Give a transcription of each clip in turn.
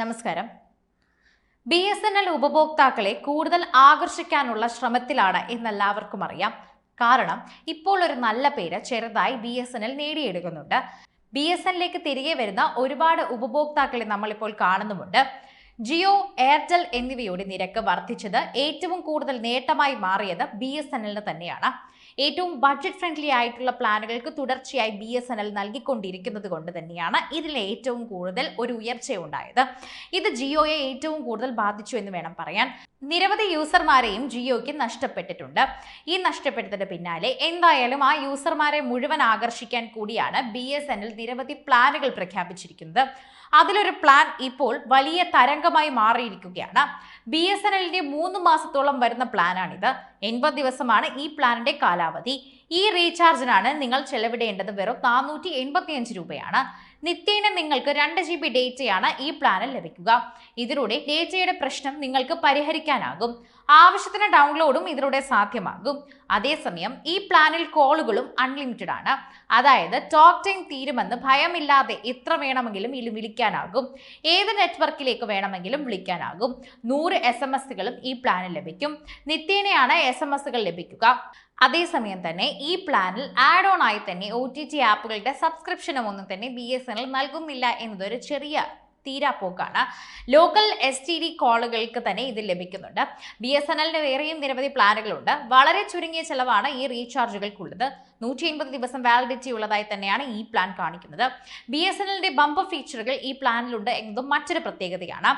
നമസ്കാരം. B S N L ഉപഭോക്താക്കളെ കൂടുതൽ ആകർഷിക്കാനുള്ള ശ്രമത്തിലാണ് എന്നെല്ലാവർക്കും അറിയാം. കാരണം ഇപ്പോൾ ഒരു നല്ല പേര് ചെറുതായി ബി എസ് എൻ എൽ നേടിയെടുക്കുന്നുണ്ട്. ബി എസ് എന്നിലേക്ക് തിരികെ വരുന്ന ഒരുപാട് ഉപഭോക്താക്കളെ നമ്മളിപ്പോൾ കാണുന്നുമുണ്ട്. ജിയോ എയർടെൽ എന്നിവയുടെ നിരക്ക് വർദ്ധിച്ചത് ഏറ്റവും കൂടുതൽ നേട്ടമായി മാറിയത് ബി എസ് എൻ എല്ലിന് തന്നെയാണ്. ഏറ്റവും ബഡ്ജറ്റ് ഫ്രണ്ട്ലി ആയിട്ടുള്ള പ്ലാനുകൾക്ക് തുടർച്ചയായി ബി എസ് എൻ എൽ നൽകിക്കൊണ്ടിരിക്കുന്നത് കൊണ്ട് തന്നെയാണ് ഇതിൽ ഏറ്റവും കൂടുതൽ ഒരു ഉയർച്ചയുണ്ടായത്. ഇത് ജിയോയെ ഏറ്റവും കൂടുതൽ ബാധിച്ചു എന്ന് വേണം പറയാൻ. നിരവധി യൂസർമാരെയും ജിയോയ്ക്ക് നഷ്ടപ്പെട്ടിട്ടുണ്ട്. ഈ നഷ്ടപ്പെട്ടതിന് പിന്നാലെ എന്തായാലും ആ യൂസർമാരെ മുഴുവൻ ആകർഷിക്കാൻ കൂടിയാണ് ബി എസ് എൻ എൽ നിരവധി പ്ലാനുകൾ പ്രഖ്യാപിച്ചിരിക്കുന്നത്. അതിലൊരു പ്ലാൻ ഇപ്പോൾ വലിയ തരംഗമായി മാറിയിരിക്കുകയാണ്. ബി എസ് എൻ എല്ലിന്റെ മൂന്ന് മാസത്തോളം വരുന്ന പ്ലാനാണിത്. എൺപത് ദിവസമാണ് ഈ പ്ലാനിന്റെ കാലാവധി. ഈ റീചാർജിനാണ് നിങ്ങൾ ചെലവിടേണ്ടത്. വെറും നാനൂറ്റി എൺപത്തിയഞ്ച് രൂപയാണ്. നിത്യേന നിങ്ങൾക്ക് രണ്ട് ജി ബി ഡേറ്റയാണ് ഈ പ്ലാനിൽ ലഭിക്കുക. ഇതിലൂടെ ഡേറ്റയുടെ പ്രശ്നം നിങ്ങൾക്ക് പരിഹരിക്കാനാകും. ആവശ്യത്തിന് ഡൗൺലോഡും ഇതിലൂടെ സാധ്യമാകും. അതേസമയം ഈ പ്ലാനിൽ കോളുകളും അൺലിമിറ്റഡ് ആണ് അതായത് ടോക്ക് ടൈം തീരുമെന്ന് ഭയമില്ലാതെ എത്ര വേണമെങ്കിലും ഇതിൽ വിളിക്കാനാകും. ഏത് നെറ്റ്വർക്കിലേക്ക് വേണമെങ്കിലും വിളിക്കാനാകും. നൂറ് എസ് എം എസുകളും ഈ പ്ലാനിൽ ലഭിക്കും. നിത്യേനയാണ് എസ് എം എസുകൾ ലഭിക്കുക. അതേസമയം തന്നെ ഈ പ്ലാനിൽ ആഡ് ഓൺ ആയി തന്നെ ഒ ടി ടി ആപ്പുകളുടെ സബ്സ്ക്രിപ്ഷനും ഒന്നും തന്നെ ബി എസ് എൻ എൽ നൽകുന്നില്ല എന്നതൊരു ചെറിയ തീരാപ്പോക്കാണ്. ലോക്കൽ എസ് ടി ഡി കോളുകൾക്ക് തന്നെ ഇത് ലഭിക്കുന്നുണ്ട്. ബി എസ് എൻ എല്ലിന് വേറെയും നിരവധി പ്ലാനുകളുണ്ട്. വളരെ ചുരുങ്ങിയ ചെലവാണ് ഈ റീചാർജുകൾക്കുള്ളത് നൂറ്റി എൺപത് ദിവസം വാലിഡിറ്റി ഉള്ളതായി തന്നെയാണ് ഈ പ്ലാൻ കാണിക്കുന്നത്. ബി എസ് എൻ എല്ലിന്റെ ബമ്പർ ഫീച്ചറുകൾ ഈ പ്ലാനിലുണ്ട് എന്നതും മറ്റൊരു പ്രത്യേകതയാണ്.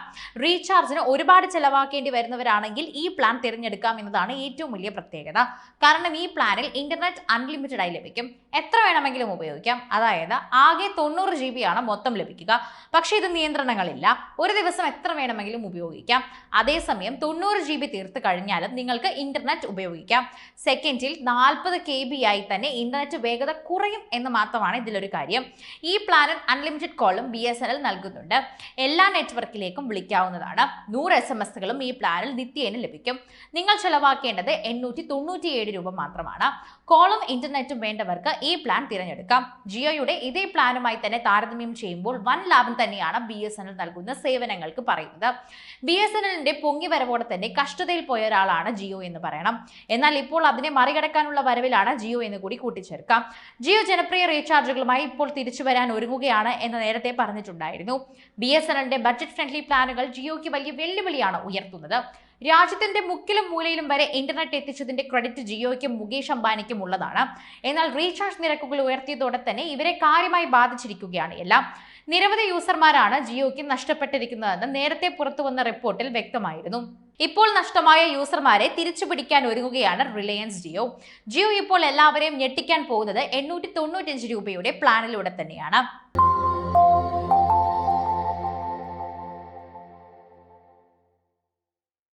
റീചാർജിന് ഒരുപാട് ചെലവാക്കേണ്ടി വരുന്നവരാണെങ്കിൽ ഈ പ്ലാൻ തിരഞ്ഞെടുക്കാം എന്നതാണ് ഏറ്റവും വലിയ പ്രത്യേകത. കാരണം ഈ പ്ലാനിൽ ഇന്റർനെറ്റ് അൺലിമിറ്റഡ് ആയി ലഭിക്കും. എത്ര വേണമെങ്കിലും ഉപയോഗിക്കാം. അതായത് ആകെ തൊണ്ണൂറ് ജി ബി ആണ് മൊത്തം ലഭിക്കുക. പക്ഷേ ഇത് നിയന്ത്രണങ്ങളില്ല. ഒരു ദിവസം എത്ര വേണമെങ്കിലും ഉപയോഗിക്കാം. അതേസമയം തൊണ്ണൂറ് ജി ബി തീർത്ത് കഴിഞ്ഞാലും നിങ്ങൾക്ക് ഇന്റർനെറ്റ് ഉപയോഗിക്കാം. സെക്കൻഡിൽ നാൽപ്പത് കെ ബി ആയി തന്നെ ഇന്റർനെറ്റ് വേഗത കുറയും എന്ന് മാത്രമാണ് ഇതിലൊരു കാര്യം. ഈ പ്ലാനിൽ അൺലിമിറ്റഡ് കോളും ബി എസ് എൻ എൽ നൽകുന്നുണ്ട്. എല്ലാ നെറ്റ്വർക്കിലേക്കും വിളിക്കാവുന്നതാണ്. നൂറ് എസ് എം എസുകളും ഈ പ്ലാനിൽ നിത്യേന ലഭിക്കും. നിങ്ങൾ ചെലവാക്കേണ്ടത് എണ്ണൂറ്റി തൊണ്ണൂറ്റിയേഴ് രൂപ മാത്രമാണ്. കോളും ഇന്റർനെറ്റും വേണ്ടവർക്ക് ഈ പ്ലാൻ തിരഞ്ഞെടുക്കാം. ജിയോയുടെ ഇതേ പ്ലാനുമായി തന്നെ താരതമ്യം ചെയ്യുമ്പോൾ വൻ ലാഭം തന്നെയാണ് ബി എസ് എൻ എൽ നൽകുന്ന സേവനങ്ങൾക്ക് പറയുന്നത്. ബി എസ് എൻ എല്ലിന്റെ പൊങ്ങി വരവോടെ തന്നെ കഷ്ടതയിൽ പോയ ഒരാളാണ് ജിയോ എന്ന് പറയണം. എന്നാൽ ഇപ്പോൾ അതിനെ മറികടക്കാനുള്ള വരവിലാണ് ജിയോ എന്ന് കൂടി കൂട്ടിച്ചേർക്കാം. ജിയോ ജനപ്രിയ റീചാർജുകളുമായി ഇപ്പോൾ തിരിച്ചു വരാൻ ഒരുങ്ങുകയാണ് എന്ന് നേരത്തെ പറഞ്ഞിട്ടുണ്ടായിരുന്നു. ബി എസ് എൻ എല്ലിന്റെ ഫ്രണ്ട്ലി പ്ലാനുകൾ ജിയോയ്ക്ക് വലിയ വെല്ലുവിളിയാണ് ഉയർത്തുന്നത്. രാജ്യത്തിന്റെ മുക്കിലും മൂലയിലും വരെ ഇന്റർനെറ്റ് എത്തിച്ചതിന്റെ ക്രെഡിറ്റ് ജിയോയ്ക്കും മുകേഷ് അംബാനിക്കും ഉള്ളതാണ്. എന്നാൽ റീചാർജ് നിരക്കുകൾ ഉയർത്തിയതോടെ തന്നെ ഇവരെ കാര്യമായി ബാധിച്ചിരിക്കുകയാണ് എല്ലാം. നിരവധി യൂസർമാരാണ് ജിയോയ്ക്ക് നഷ്ടപ്പെട്ടിരിക്കുന്നതെന്ന് നേരത്തെ പുറത്തുവന്ന റിപ്പോർട്ടിൽ വ്യക്തമായിരുന്നു. ഇപ്പോൾ നഷ്ടമായ യൂസർമാരെ തിരിച്ചു പിടിക്കാൻ ഒരുങ്ങുകയാണ് റിലയൻസ് ജിയോ. ജിയോ ഇപ്പോൾ എല്ലാവരെയും ഞെട്ടിക്കാൻ പോകുന്നത് എണ്ണൂറ്റി തൊണ്ണൂറ്റഞ്ച് രൂപയുടെ പ്ലാനിലൂടെ തന്നെയാണ്.